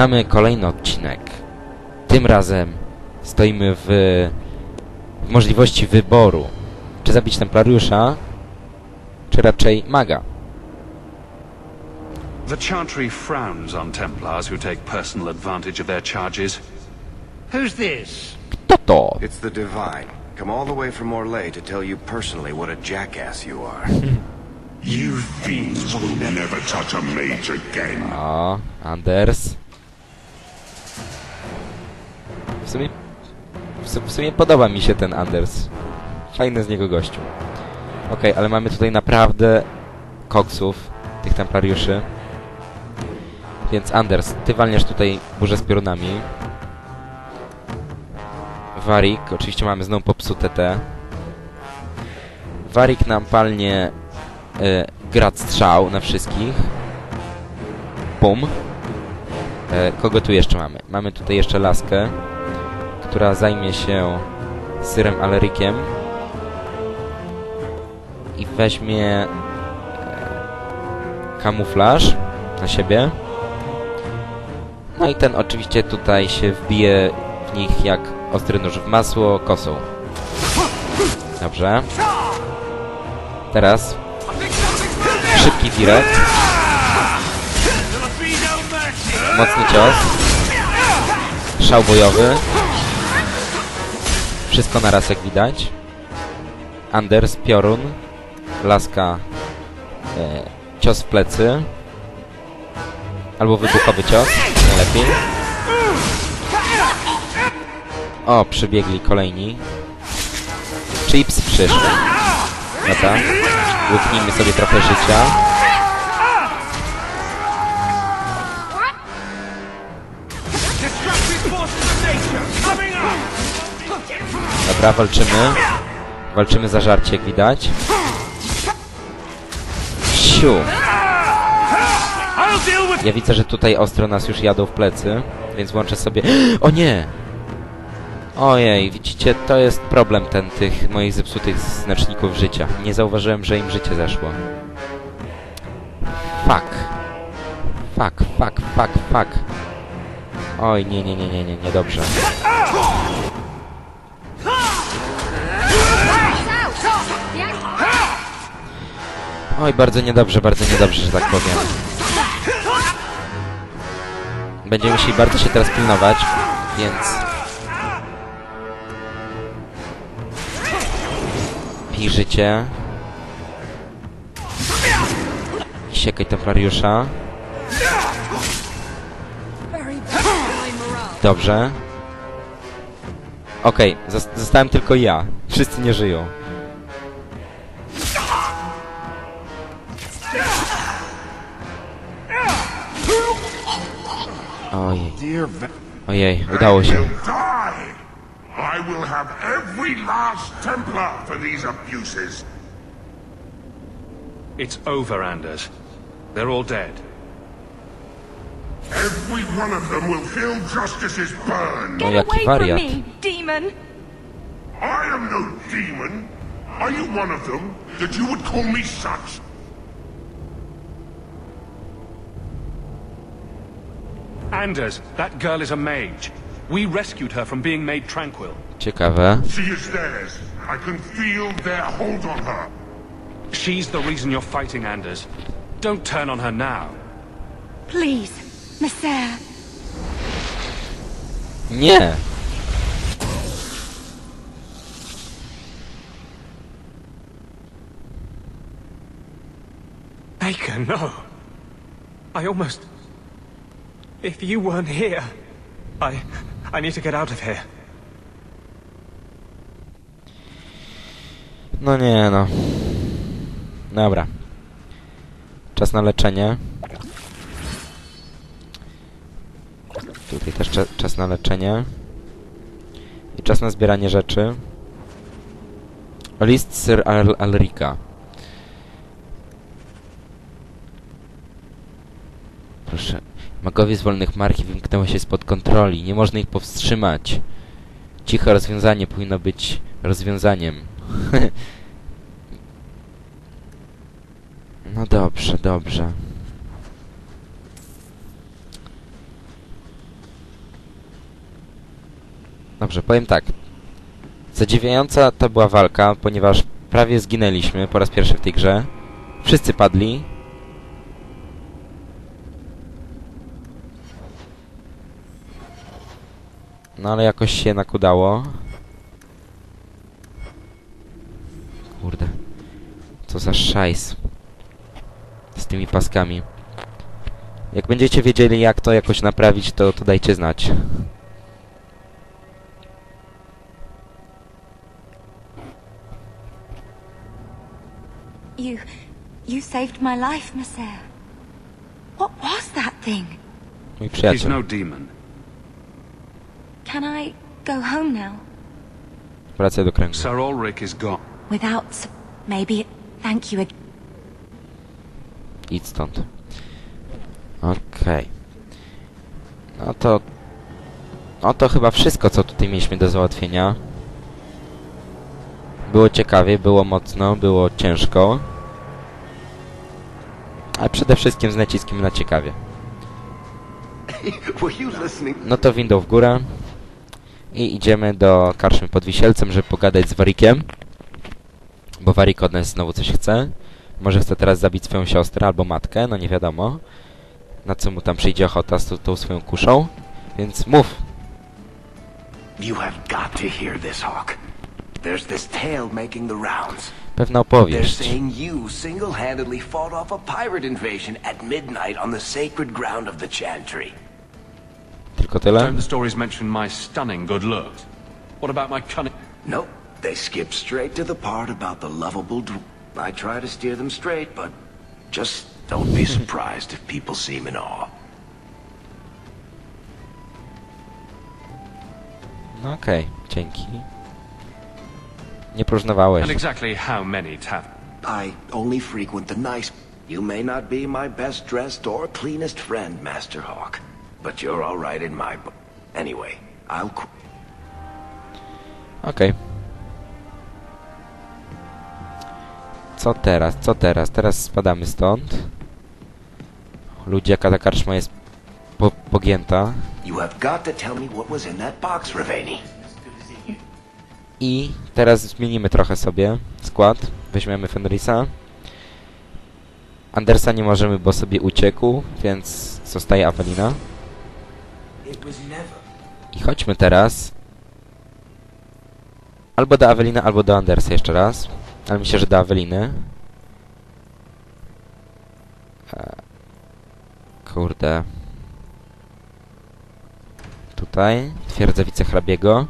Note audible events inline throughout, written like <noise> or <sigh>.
Zaczynamy kolejny odcinek. Tym razem stoimy w, w możliwości wyboru. Czy zabić Templariusza, czy raczej maga. The Chantry frowns on Templars who take personal advantage of their charges. Who's this? Kto to? It's the Divine. Come all the way from Orlais to tell you personally what a jackass you are. You fiends will never touch a mage again. O, Anders. W sumie, w, su- w sumie podoba mi się ten Anders. Fajny z niego gościu. Okej, ale mamy tutaj naprawdę koksów, tych templariuszy. Więc Anders, ty walniesz tutaj burzę z piorunami. Warik, oczywiście mamy znowu popsute te. Warik nam palnie y, grad strzał na wszystkich. Bum. E, kogo tu jeszcze mamy? Mamy tutaj jeszcze laskę, która zajmie się syrem Alerikiem i weźmie e, kamuflaż na siebie. No i ten oczywiście tutaj się wbije w nich jak ostry nóż w masło kosą. Dobrze. Teraz szybki direct. Mocny cios. Szał bojowy. Wszystko na raz jak widać. Anders, piorun. Laska. E, cios w plecy. Albo wybuchowy cios. Najlepiej. O, przybiegli kolejni. Chips przyszły. Dobra. Łyknijmy sobie trochę życia. Dobra, walczymy. Walczymy za żarcie, jak widać. Siu. Ja widzę, że tutaj ostro nas już jadą w plecy, więc włączę sobie... <gasps> O nie! Ojej, widzicie, to jest problem ten tych moich zepsutych znaczników życia. Nie zauważyłem, że im życie zeszło. Fuck. Fuck, fuck, fuck, fuck. Oj, nie, nie, nie, nie, nie, nie, Oj, bardzo niedobrze, bardzo niedobrze, że tak powiem. Będziemy musieli bardzo się teraz pilnować, więc... Pij życie. Siekaj templariusza. Dobrze. Okej, zos- zostałem tylko ja. Wszyscy nie żyją. Oh, ojej, Dear Va- ojej, udało się. You'll. I will have every last Templar for these abuses. It's over, Anders. They're all dead. Every one of them will feel justice's burn. No Get away from me, demon! I am no demon. Are you one of them? That you would call me such? Anders, that girl is a mage. We rescued her from being made tranquil. Ciekawe. She is theirs. I can feel their hold on her. She's the reason you're fighting, Anders. Don't turn on her now. Please, Messer. Nie! Baker, no. I almost... If you weren't here, I... I need to get out of here. No nie no. Dobra. Czas na leczenie. Tutaj też cza czas na leczenie. I czas na zbieranie rzeczy. List Sir Al Alrika. Magowie z wolnych marki wymknęły się spod kontroli. Nie można ich powstrzymać. Ciche rozwiązanie powinno być rozwiązaniem. <laughs> no dobrze, dobrze. Dobrze, powiem tak. Zadziwiająca to była walka, ponieważ prawie zginęliśmy po raz pierwszy w tej grze. Wszyscy padli, No ale jakoś się jednak udało. Kurde. Co za szajs. Z tymi paskami. Jak będziecie wiedzieli jak to jakoś naprawić, to, to dajcie znać. You. you saved my life, Monsieur. What was that thing? Mój He's przyjaciel. no demon. Can I go home now? Wracaj do kręgu. Sir Ulrich is gone. Without. s- Maybe. Thank you again. Idź stąd. Okej. No to... No to chyba wszystko, co tutaj mieliśmy do załatwienia. Było ciekawie, było mocno, było ciężko. Ale przede wszystkim z naciskiem na ciekawie. <laughs> Were you listening? No to windą w górę. I idziemy do karczmy pod Wisielcem, żeby pogadać z Warikiem. Bo Warik od nas znowu coś chce. Może chce teraz zabić swoją siostrę albo matkę, no nie wiadomo. Na co mu tam przyjdzie ochota z tą, tą swoją kuszą. Więc mów. You have got to hear this, Hawk. There's this tale making the rounds. Pewna They're opowieść. saying you single-handedly fought off a pirate invasion at midnight on the sacred ground of the Chantry. Tylko tyle? Don't the stories mention my stunning good looks? What about my cunning? Nope, they skip straight to the part about the lovable dw- I try to steer them straight, but just don't be surprised if people seem in awe. No okej, dzięki. Nie próżnowałeś. And exactly how many tav? I only frequent the nice. You may not be my best dressed or cleanest friend, Master Hawk, but you're all right in my book. Anyway, I'll. Qu- Okej. Co teraz? Co teraz? Teraz spadamy stąd. Ludzie, jaka ta karczma jest po pogięta. you have got to tell me what was in that box, Ravani. I teraz zmienimy trochę sobie skład. Weźmiemy Fenrisa. Andersa nie możemy, bo sobie uciekł, więc zostaje Awelina. I chodźmy teraz albo do Aweliny, albo do Andersa jeszcze raz. Ale myślę, że do Aweliny. E, Kurde. Tutaj. Twierdza wicehrabiego.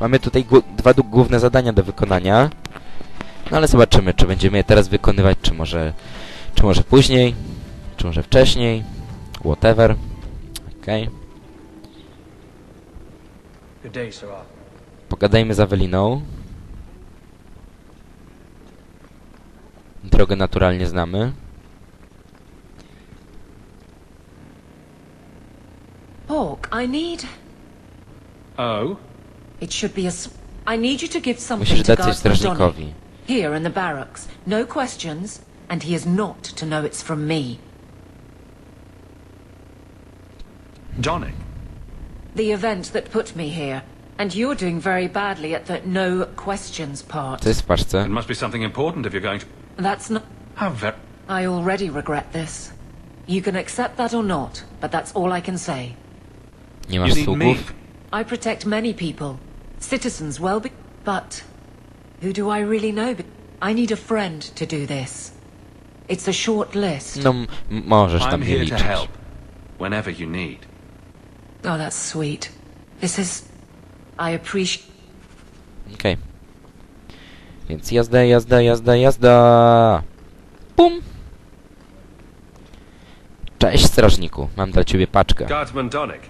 Mamy tutaj dwa główne zadania do wykonania. No ale zobaczymy, czy będziemy je teraz wykonywać, czy może, czy może później, czy może wcześniej. Whatever. Okej. Good day, Sir Arthur. Pogadajmy z Aweliną. Drogę naturalnie znamy. Hawk, I need. Oh? It should be a. I need you to give something Musisz to dać coś strażnikowi. Here in the barracks. No questions, and he is not to know it's from me. Johnny? The event that put me here. And you're doing very badly at the no questions part. Co jest w paczce? It must be something important if you're going to... That's not. How very... I already regret this. You can accept that or not, but that's all I can say. Nie You masz need me. sługów? I protect many people, citizens well be- but who do I really know? I need a friend to do this. It's a short list. No, możesz tam I'm here to help. Whenever you need. Oh, that's sweet. This is I appreciate Okej. Więc jazda, jazda, jazda, jazda. Pum! Cześć, strażniku. Mam dla ciebie paczkę. Guardsman Donick.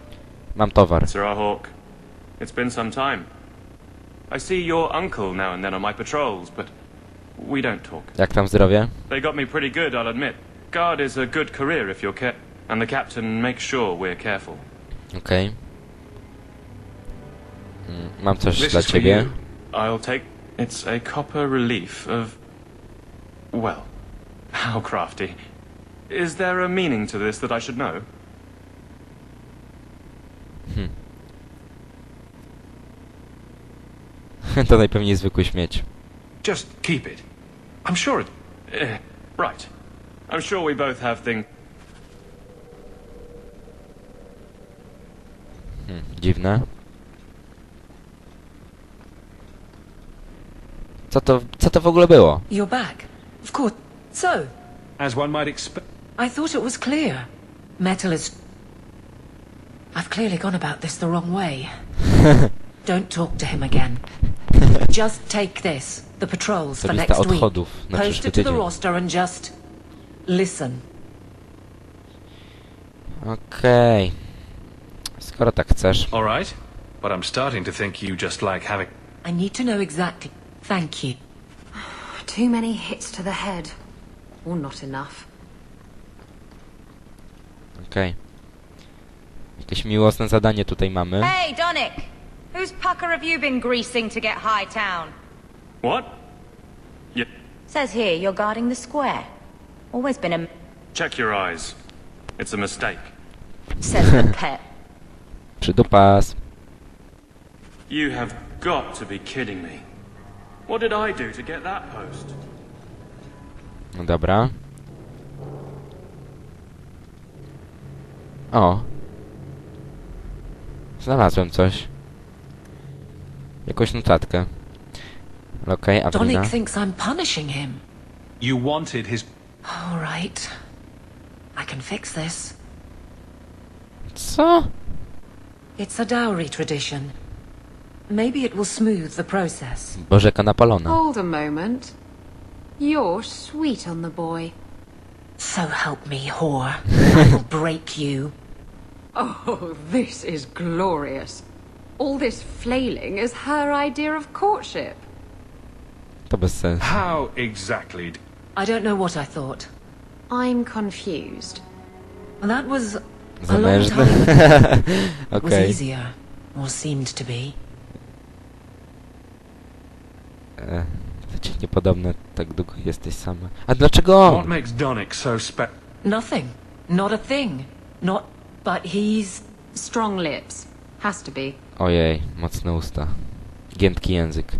Mam towar. Sir Hawk. It's been some time. I see your uncle now and then on my patrols, but we don't talk. Jak tam zdrowie? They got me pretty good, I'll admit. Guard is a good career if you're care, and the captain makes sure we're careful. Okej. Mm, Mam coś This dla ciebie. I'll take. It's a copper relief of. Well, how crafty. Is there a meaning to this that I should know? Hmm. <laughs> to najpewniej zwykły śmieć. Just keep it. I'm sure it. eh, right. I'm sure we both have things. Dziwne. Co to, co to w ogóle było? You're back. Of course. So, As one might expect... I thought it was clear. Metal is. I've clearly gone about this the wrong way. <laughs> Don't talk to him again. just take this, the patrols for next week. odchodów na Post it to the roster and just listen. Okej. Skoro tak chcesz. All right. But I'm starting to think you just like having... I need to know exactly. Thank you. <sighs> Too many hits to the head. Or not enough. Okej. Jakieś miłosne zadanie tutaj mamy. Hey, Donick! Whose pucker have you been greasing to get high town? What? Yeah. Says here you're guarding the square. Always been a... Check your eyes. It's a mistake. says the <laughs> pet. Przydupas. You have got to be kidding me. What did I do to get that post? No dobra. O. Znalazłem coś. Jakąś notatkę. Okej, okay, Avelina. Donick thinks I'm punishing him. You wanted his... All right. I can fix this. Co? It's a dowry tradition. Maybe it will smooth the process. Bożeka Napolona. Hold a moment. You're sweet on the boy. So help me, whore. <laughs> I will break you. Oh, this is glorious. All this flailing is her idea of courtship. To bez sensu. How exactly... I don't know what I thought. I'm confused. That was a long Zamężny. time. It <laughs> was Okej. easier, or seemed to be. E, niepodobne, tak długo jesteś sama. A dlaczego What on? makes Donick so spe... Nothing. Not a thing. Not. But he's. Strong lips. Has to be. Ojej, mocne usta. Giętki język.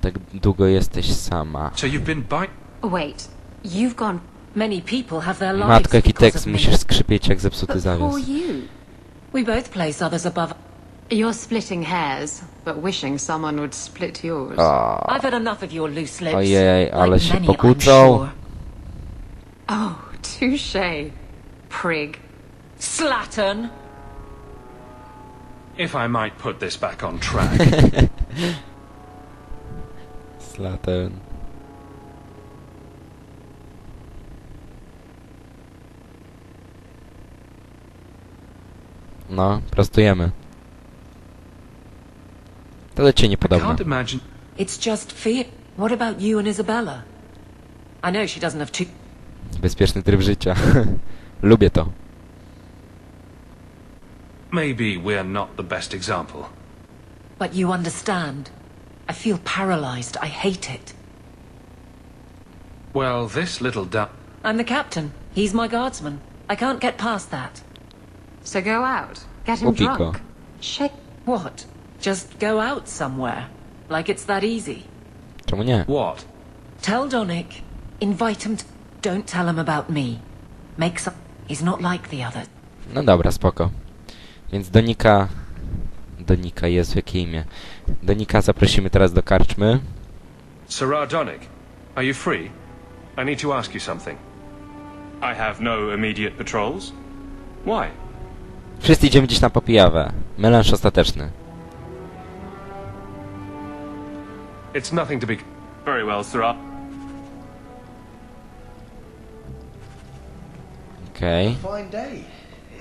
Tak długo jesteś sama. So you've been bite... Wait, you've gone Many people have their lives Matko, jaki because tekst, of me. musisz skrzypieć jak zepsuty But zawias. poor you. We both place others above. You're splitting hairs, but wishing someone would split yours. I've had enough of your loose lips. Ojej, ale like się many, I'm pokłócą. sure. Oh, touche. Prig. Slattern. If I might put this back on track. <laughs> Slater. No, prostujemy. To do cię I niepodobne. can't imagine... It's just fear. What about you and Isabella? I know she doesn't have two. Bezpieczny tryb życia. <laughs> Lubię to. Maybe we're not the best example. But you understand. I feel paralyzed. I hate it. Well, this little da... I'm the captain. He's my guardsman. I can't get past that. So go out. Get him drunk. Shake. What? Just go out somewhere? Like it's that easy? Czemu nie? What? Tell Donick. Invite him to. Don't tell him about me. Make some. He's not like the others. No dobra, spoko. Więc Donika... Donika, Jezu, jakie imię. Donika zaprosimy teraz do karczmy. Sirrah Donick, are you free? I need to ask you something. I have no immediate patrols. Why? Wszyscy idziemy dziś na popijawę. Melanż ostateczny. It's nothing to be... Very well, Sirrah. Okej. Fine day,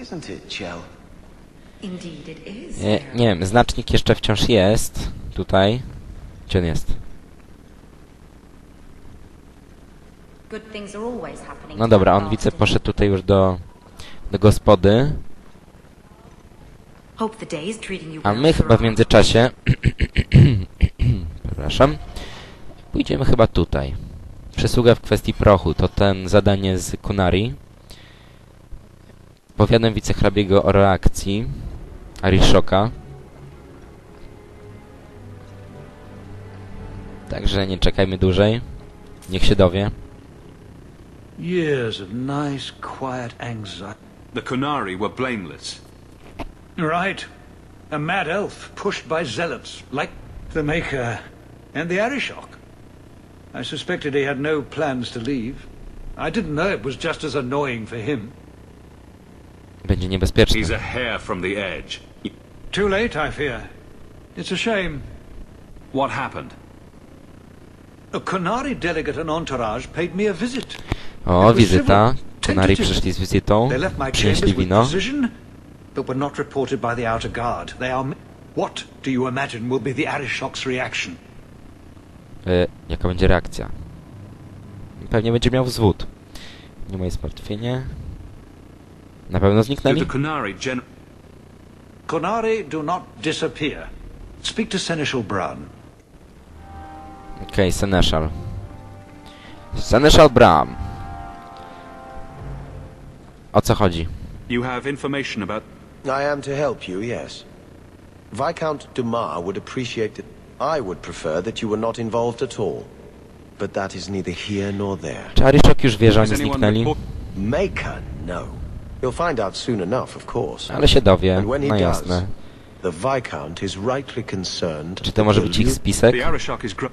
isn't it, Chell? Indeed it is. Nie, nie wiem, znacznik jeszcze wciąż jest. Tutaj. Gdzie on jest? Good things are always happening. No dobra, on widzę poszedł tutaj już do, do gospody. Hope the day is treating you A my chyba w międzyczasie... <clears throat> Przepraszam. Pójdziemy chyba tutaj. Przysługa w kwestii prochu. To ten zadanie z Kunari. Powiadam wicehrabiego o reakcji Arishoka. Także nie czekajmy dłużej. Niech się dowie. Years of nice, quiet anxiety. The Kunari were blameless. Right. A mad elf pushed by zealots, like the Maker and the Arishok. I suspected he had no plans to leave. I didn't know it was just as annoying for him. Będzie niebezpieczny. He's a hair from the edge. Too late, I fear. It's a shame. What happened? A Konari delegate and entourage paid me a visit. O, wizyta. Kunari przyszli z wizytą. They left my Przynieśli chambers with wino. But were not reported by the outer guard. They are. What do you imagine will be the Arishok's reaction? E, jaka będzie reakcja? Pewnie będzie miał wzwód. Nie moje zmartwienie. Na pewno zniknęli? Konari do not disappear. Speak to Seneschal Bran. Okej, Seneschal. Seneschal Bram. O co chodzi? You have information about... I am to help you, yes. Viscount Dumas would appreciate it. I would prefer that you were not involved at all. But that is neither here nor there. Czy Ariszok już wie, że Has oni anyone zniknęli? Maker, no. You'll find out soon enough, of course. Ale się dowie. And when he No does, jasne. the Viscount is rightly concerned. Czy to może być ich spisek? The Arishok is... Gr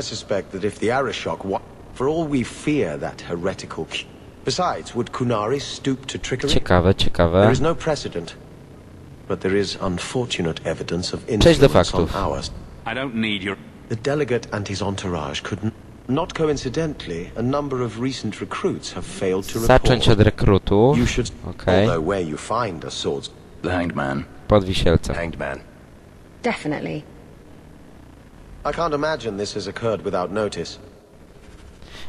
I suspect that if the Arishok wa- For all we fear that heretical... c- Besides, would Kunari stoop to trickery? Ciekawe, ciekawe. is no precedent. But there is unfortunate evidence of Przejdź do influence on faktów. ours. I don't need your... The delegate and his entourage could n- not coincidentally, a number of recent recruits have failed to Zacząć od report. rekrutu. You should, Okej. although where you find a sword's The Hanged Man. Pod wisielcem. hanged man. Definitely. I can't imagine this has occurred without notice.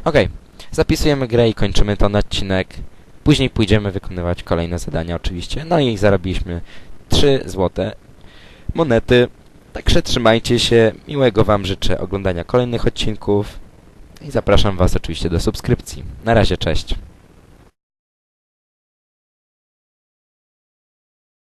Okej. Zapisujemy grę i kończymy ten odcinek. Później pójdziemy wykonywać kolejne zadania oczywiście. No i zarobiliśmy 3 złote monety. Także trzymajcie się. Miłego Wam życzę oglądania kolejnych odcinków. I zapraszam Was oczywiście do subskrypcji. Na razie, cześć.